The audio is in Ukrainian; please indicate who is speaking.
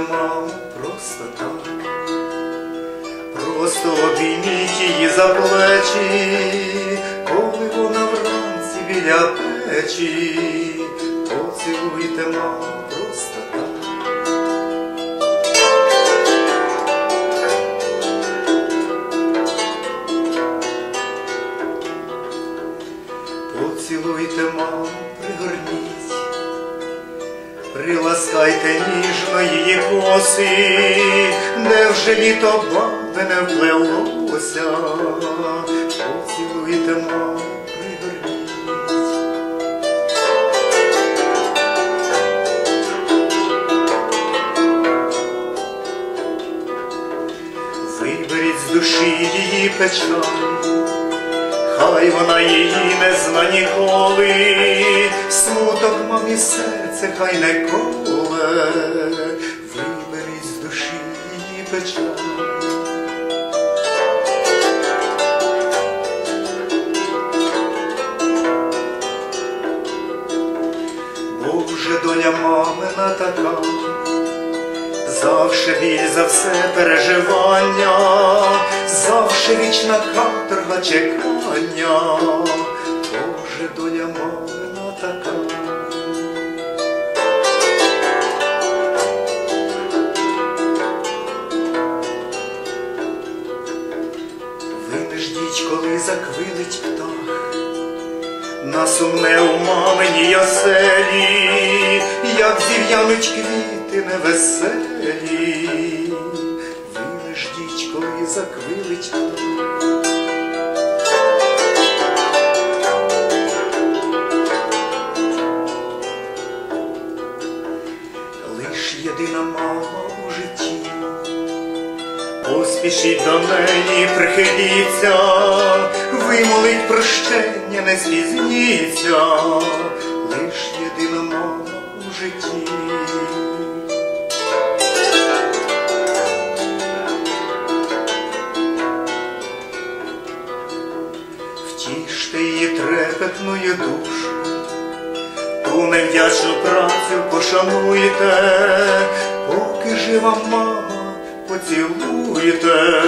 Speaker 1: маму просто так, просто обійміть її за плечі, коли вона вранці біля печі, поцілуйте маму просто так. Поцілуйте маму, пригорніть приласкайте ніжно її коси, невже літо баби не вплелося, поцілуйте маму, пригорніть. Виберіть з душі її печаль, Хай вона її не зна ніколи, смуток мамі серце хай не коле, виберіть з душі її печаль. Бо вже доля мамина така, Завше за все переживання, завше вічна каторга чекання, Боже доля мамина така. Ви не ждіть, коли заквилить птах, на сумне у мамині яселі, як зів'януть квіти невеселі, ви ждіть, коли заквилить. Лиш єдина мама у житті, Поспішіть до неї, прихиліться, не спізніться, лиш єдина мама у житті. Втіште її трепетною душу, ту невдячну працю пошануйте, поки жива мама, поцілуйте,